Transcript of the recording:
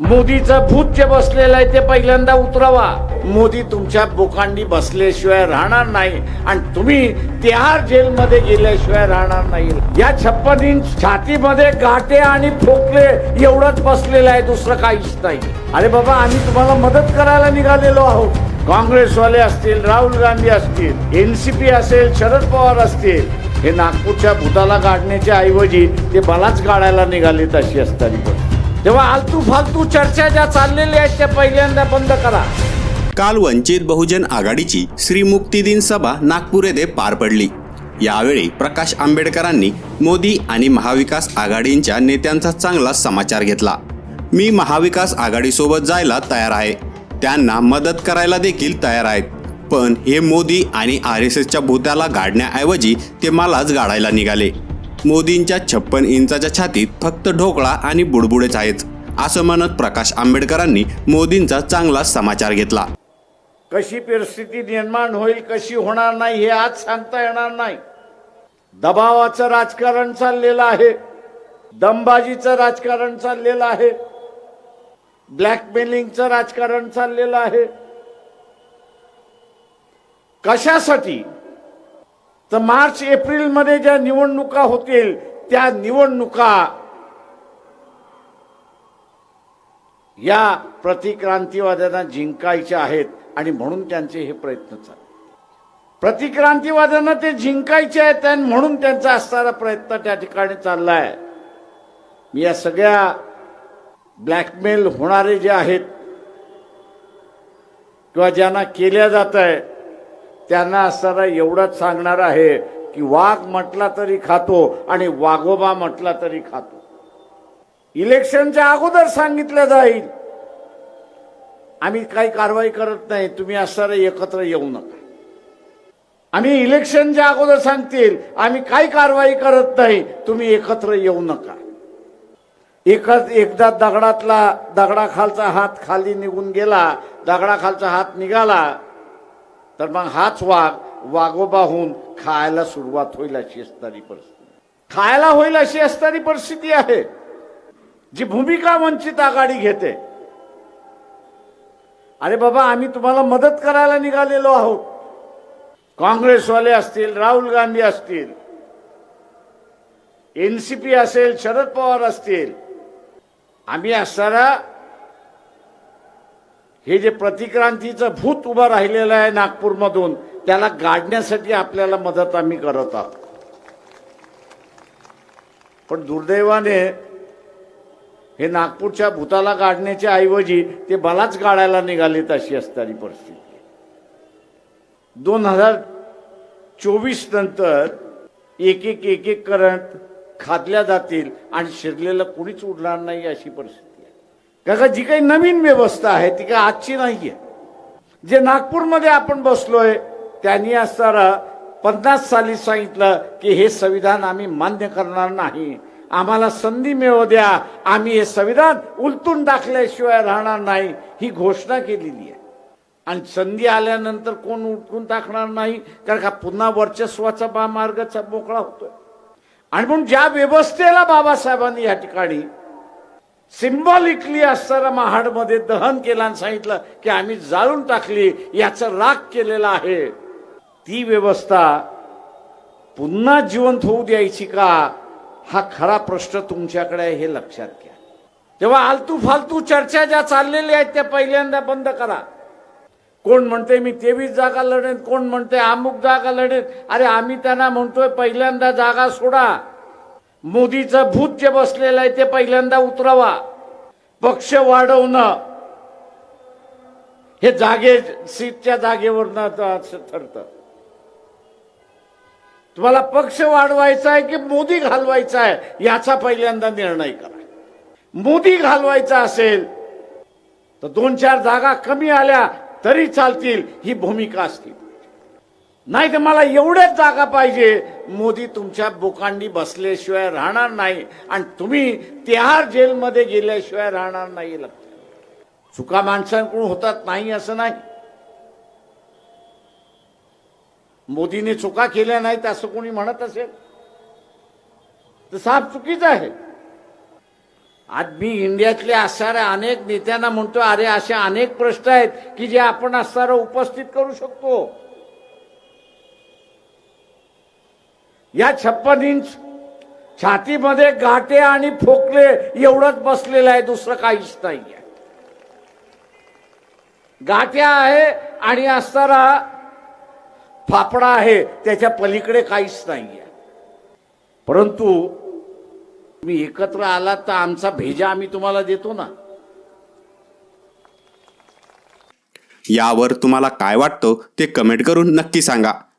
मोदीचं भूत जे बसलेलं आहे ते पहिल्यांदा उतरवा. मोदी तुमच्या बोकांनी बसल्याशिवाय राहणार नाही आणि तुम्ही तिहार जेलमध्ये गेल्याशिवाय राहणार नाही. या छप्पन इंच छातीमध्ये गाठे आणि फोकले एवढंच बसलेलं आहे दुसरं काहीच नाही. अरे बाबा आम्ही तुम्हाला मदत करायला निघालेलो आहोत. काँग्रेसवाले असतील राहुल गांधी असतील एनसीपी असेल शरद पवार असतील हे नागपूरच्या भूताला गाडण्याच्या ऐवजी ते मलाच गाडायला निघालेत अशी असताना. तेव्हा आलतू फालतू चर्चा ज्या चाललेल्या आहेत त्या पहिल्यांदा बंद करा. काल वंचित बहुजन आघाडीची श्रीमुक्ती दिन सभा नागपूर येथे पार पडली. यावेळी प्रकाश आंबेडकरांनी मोदी आणि महाविकास आघाडींच्या नेत्यांचा चांगला समाचार घेतला. मी महाविकास आघाडीसोबत जायला तयार आहे. त्यांना मदत करायला देखील तयार आहेत. पण हे मोदी आणि आर एस एसच्या भूताला गाडण्याऐवजी ते मलाच गाडायला निघाले. मोदींच्या छप्पन इंचाच्या छातीत फक्त ढोकळा आणि बुडबुडेच आहेत असं म्हणत प्रकाश आंबेडकरांनी मोदींचा चांगला समाचार घेतला. कशी परिस्थिती निर्माण होईल कशी होणार नाही हे आज सांगता येणार नाही. दबावाचं राजकारण चाललेलं आहे दमबाजीचं राजकारण चाललेलं आहे ब्लॅकमेलिंगचं राजकारण चाललेलं आहे. कशासाठी तर मार्च एप्रिलमध्ये ज्या निवडणुका होतील त्या निवडणुका या प्रतिक्रांतीवाद्यांना जिंकायच्या आहेत आणि म्हणून त्यांचे हे प्रयत्न चालले प्रतिक्रांतीवाद्यांना ते जिंकायचे आहेत आणि म्हणून त्यांचा असणारा प्रयत्न त्या ठिकाणी चाललाय. मी या सगळ्या ब्लॅकमेल होणारे जे आहेत किंवा ज्यांना केल्या जात आहे त्यांना असताना एवढंच सांगणार आहे की वाघ म्हटला तरी खातो आणि वाघोबा म्हटला तरी खातो. इलेक्शनच्या अगोदर सांगितलं जाईल. आम्ही काही कारवाई करत नाही तुम्ही असणारे एकत्र येऊ नका. आम्ही इलेक्शनच्या अगोदर सांगतील आम्ही काही कारवाई करत नाही तुम्ही एकत्र येऊ नका. एकच एकदा दगडातला दगडाखालचा हात खाली निघून गेला दगडाखालचा हात निघाला तर मग हाच वाघ वाघोबा होऊन खायला सुरुवात होईल अशी असणारी परिस्थिती. खायला होईल अशी असणारी परिस्थिती आहे. जी भूमिका वंचित आघाडी घेते. अरे बाबा आम्ही तुम्हाला मदत करायला निघालेलो आहोत. काँग्रेसवाले असतील राहुल गांधी असतील एनसीपी असेल शरद पवार असतील आम्ही असणारा हे जे प्रतिक्रांतीचं भूत उभं राहिलेलं आहे नागपूरमधून त्याला गाडण्यासाठी आपल्याला मदत आम्ही करत आहोत. पण दुर्दैवाने हे नागपूरच्या भूताला गाडण्याच्या ऐवजी ते मलाच गाडायला निघालेत अशी असणारी परिस्थिती. दोन हजार चोवीस नंतर एक एक एक एक करंट खादल्या जातील आणि शिरलेलं कुणीच उडणार नाही अशी परिस्थिती. का जी काही नवीन व्यवस्था आहे ती काही आजची नाही आहे जे नागपूरमध्ये आपण बसलोय त्यांनी असताना पन्नास साली सांगितलं की हे संविधान आम्ही मान्य करणार नाही. आम्हाला संधी मिळू द्या. आम्ही हे संविधान उलटून टाकल्याशिवाय राहणार नाही. ही घोषणा केलेली आहे. आणि संधी आल्यानंतर कोण उलटून टाकणार नाही? कारण का पुन्हा वर्चस्वाचा बा मार्ग मोकळा होतोय. आणि म्हणून ज्या व्यवस्थेला बाबासाहेबांनी या ठिकाणी सिम्बॉलिकली असताना महाडमध्ये दहन केलं आणि सांगितलं की आम्ही जाळून टाकली याचा राग केलेला आहे. ती व्यवस्था पुन्हा जिवंत होऊ द्यायची का? हा खरा प्रश्न तुमच्याकडे आहे हे लक्षात घ्या. तेव्हा आलतू फालतू चर्चा ज्या चाललेल्या आहेत त्या पहिल्यांदा बंद करा. कोण म्हणते मी तेवीस जागा लढेन कोण म्हणते अमुक जागा लढेन? अरे आम्ही त्यांना म्हणतोय पहिल्यांदा जागा सोडा. मोदीचं भूत जे बसलेलं आहे ते पहिल्यांदा उतरावा. पक्ष वाढवणं. हे जागे सीटच्या जागेवरनं ठरतं. तुम्हाला पक्ष वाढवायचा आहे की मोदी घालवायचा आहे याचा पहिल्यांदा निर्णय करा. मोदी घालवायचा असेल तर दोन चार जागा कमी आल्या तरी चालतील ही भूमिका असतील नाही तर मला एवढ्याच जागा पाहिजे. मोदी तुमच्या बोकांडी बसल्याशिवाय राहणार नाही. आणि तुम्ही तिहार जेलमध्ये गेल्याशिवाय राहणार नाही. लक्षात चुका माणसांकडून होतात नाही असं नाही. मोदीने चुका केल्या नाहीत असं कोणी म्हणत असेल? तर साफ चुकीचं आहे. आज मी इंडियातले असणाऱ्या अनेक नेत्यांना म्हणतो अरे असे अनेक प्रश्न आहेत की जे आपण असणारं उपस्थित करू शकतो. या छप्पन इंच छातीमध्ये गाठे आणि फोकले एवढंच बसलेलं आहे दुसरं काहीच नाही आहे गाठ्या आहे आणि असणारा फापडा आहे त्याच्या पलीकडे काहीच नाही आहे परंतु तुम्ही एकत्र आलात तर आमचा भेजा आम्ही तुम्हाला देतो ना. यावर तुम्हाला काय वाटतं ते कमेंट करून नक्की सांगा.